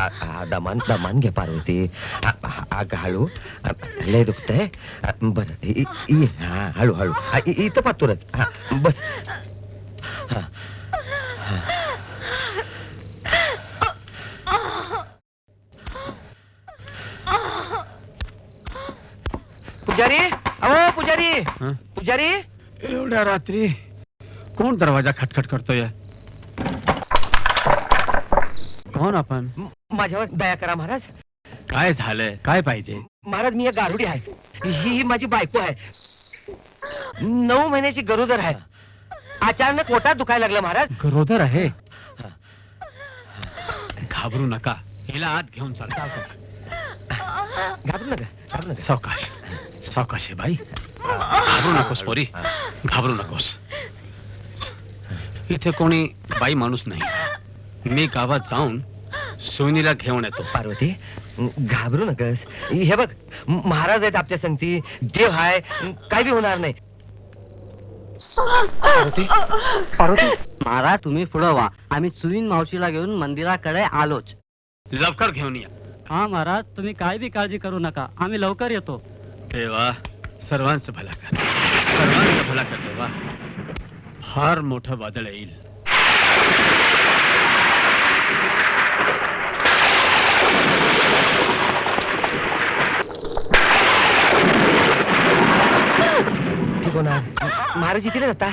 आ, आ, दमान दमान घे पार्वती आ, आ, अगं हळू आ, लय दुखतंय आ, बरं इ- इ- हा हळू हळू आ, इ- इथं पातूरच हा बस हा. पुजारी अहो पुजारी? पुजारी एवढ्या रात्री कोण दरवाजा खटखट करतोय कोण आपण म- माझ्यावर दया करा महाराज. काय झालंय? काय पाहिजे? महाराज मी एक गारुडी आहे. ही ही माझी बायको आहे. नऊ महिन्याची गरोदर आहे. अचानक पोटात दुखायला लागलं महाराज. गरोदर आहे? हा. घाबरू नका. हिला आत घेऊन चाल. घाबरू नका घाबरू नका. सावकाश सावकाश आहे बाई. घाबरू नकोस पोरी. हा. घाबरू नकोस. इथे कोणी बाई माणूस नाही. मी गावात जाऊन सोनीला घेऊन येतो. पार्वती घाबरू नकस. हे बघ महाराज आहेत आपल्या संगती. देव हाय काय बी होणार नाही. पार्वती पार्वती. महाराज तुम्ही पुढं व्हा आम्ही सुईन मावशीला घेऊन मंदिराकडे आलोच. लवकर घेऊन या. हा महाराज तुम्ही काय बी काळजी करू नका. आम्ही लवकर येतो. देवा सर्वांचं भला कर. सर्वांचं भला कर देवा. फार मोठं वादळ येईल. महाराज इथे जाता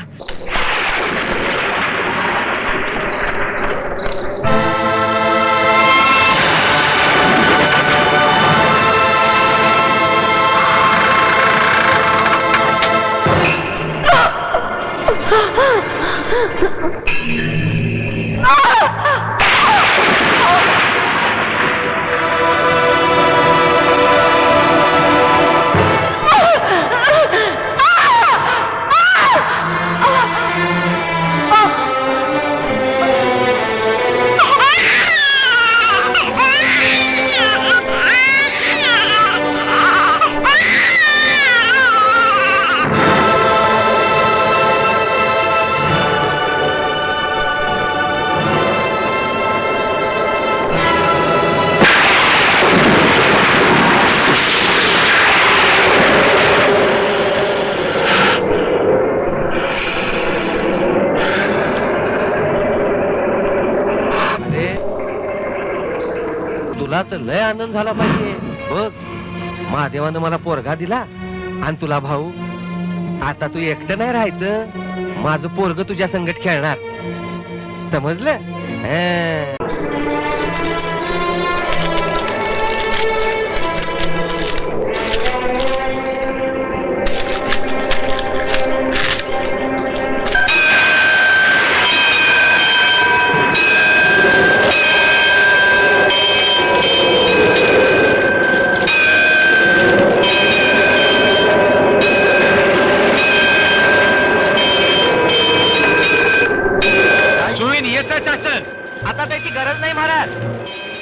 तुला तर लय आनंद झाला पाहिजे. बघ महादेवानं मला पोरगा दिला आणि तुला भाऊ आता तू एकटं नाही राहायचं. माझं पोरग तुझ्या संगत खेळणार. समजलं?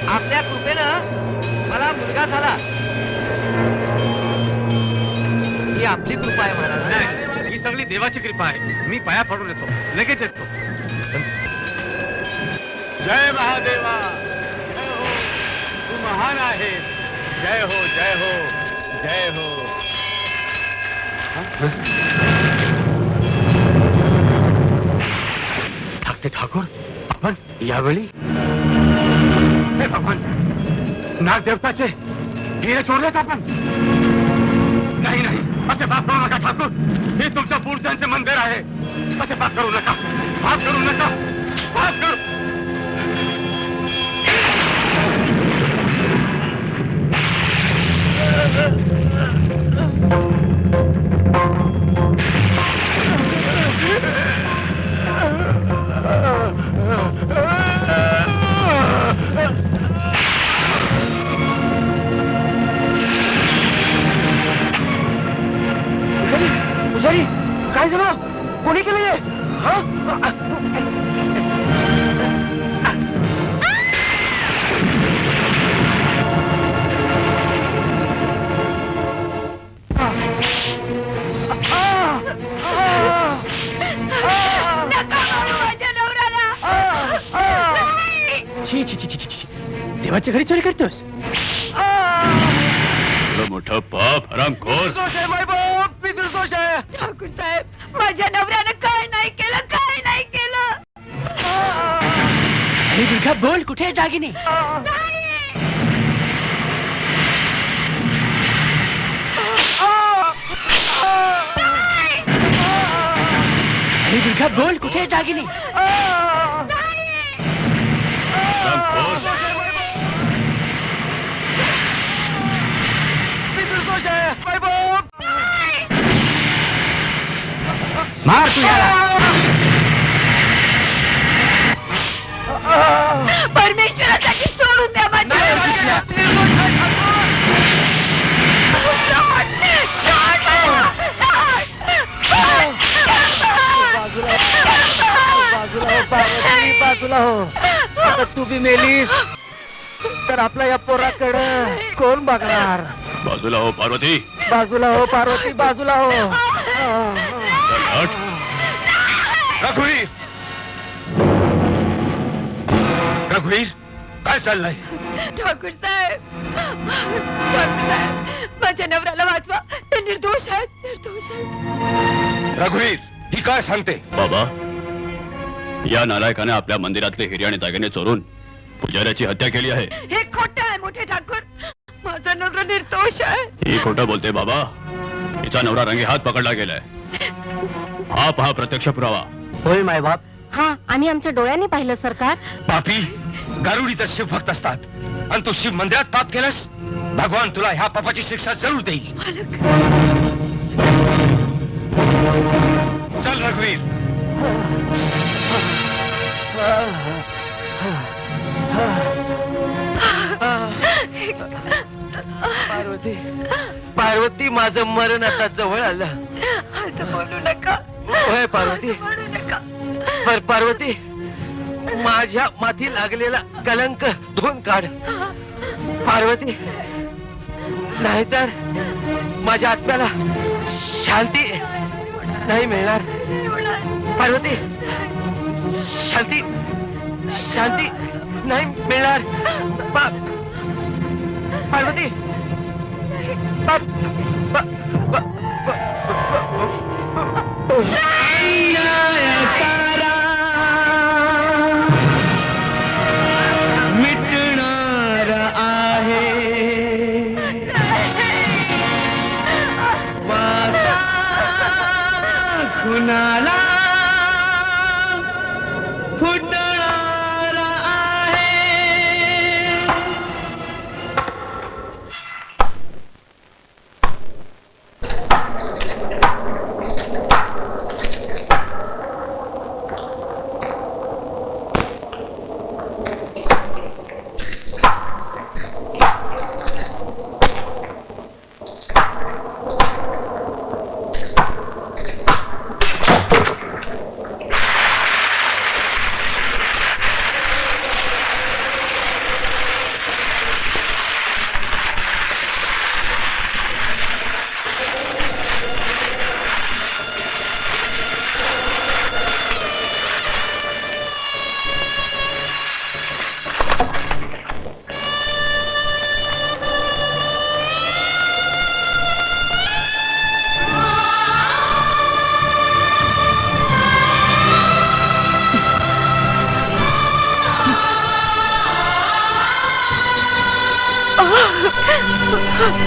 आपल्या कृपेनं मला मुलगा झाला. ही आपली कृपा आहे महाराज. नाही ही सगळी देवाची कृपा आहे. मी पाया पडून येतो. लगेच येतो. जय महादेवा. जय हो. तू महान आहे जय हो जय हो. जय हो. ठाकरे ठाकूर. आपण यावेळी हे भगवान नागदेवताचे हिरे चोरलेत आपण. नाही नाही. असे पाप करू नका ठाकूर. हे तुमच्या पुढच्यांचे मंदिर आहे. असे पाप करू नका. पाप करू नका. पाप करू. देवाच्या घरी चोरी करतोस मोठा बाप हरामखोर दोष आहे माय बाप मी निर्दोष आहे ठाकूर साहेब माझ्या नवऱ्यानं काय नाही केलं काय नाही केलं? अरे दुर्गा बोल कुठे आहे दागिने? अरे बोल कुठे आहे दागिने? मार तू याला. परमेश्वरासाठी सोडून द्या बाजूला हो आता तू बी मेलीस तर आपल्या या पोराकडं कोण बघणार? बाजूला हो पार्वती. बाजूला हो पार्वती बाजूला हो. रघुवीर. रघुवीर काय चाललंय? ठाकूर साहेब ठाकूर साहेब माझ्या नवऱ्याला वाचवा. ते निर्दोष आहेत निर्दोष आहेत. रघुवीर ही काय सांगते? बाबा या नालायकाने आपल्या मंदिरातले हिरे आणि दागिने चोरून पुजाऱ्याची हत्या केली आहे. हे खोट आहे मोठे ठाकूर. माझा नवरा निर्दोष आहे. ही खोटं बोलते बाबा. हिचा नवरा रंगे हात पकडला गेलाय. हा पहा प्रत्यक्ष पुरावा. होय मायबाप हा आम्ही आमच्या डोळ्यांनी पाहिलं सरकार पापी गारुडी तर शिव भक्त असतात. आणि तू शिव मंदिरात पाप केलंस? भगवान तुला ह्या पापाची शिक्षा जरूर देईल. चल रघुवीर. पार्वती पार्वती माझं मरण आता जवळ आलं. असं बोलू नका. होय पार्वती. पर पार्वती माझ्या माथी लागलेला कलंक धुवून काढ. पार्वती नाहीतर माझ्या आत्म्याला शांती नाही मिळणार. पार्वती शांती शांती नाही मिळणार. पार्वती मिटणार आहे. वाचा कुणाला Ah!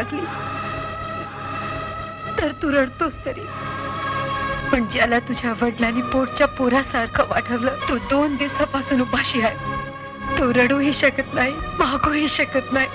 लागली. तर तू रडतोस तरी. पण ज्याला तुझ्या वडिलांनी पोटच्या पोरासारखं वाढवलं तो दोन दिवसापासून उपाशी आहे. तो रडूही शकत नाही मागूही शकत नाही.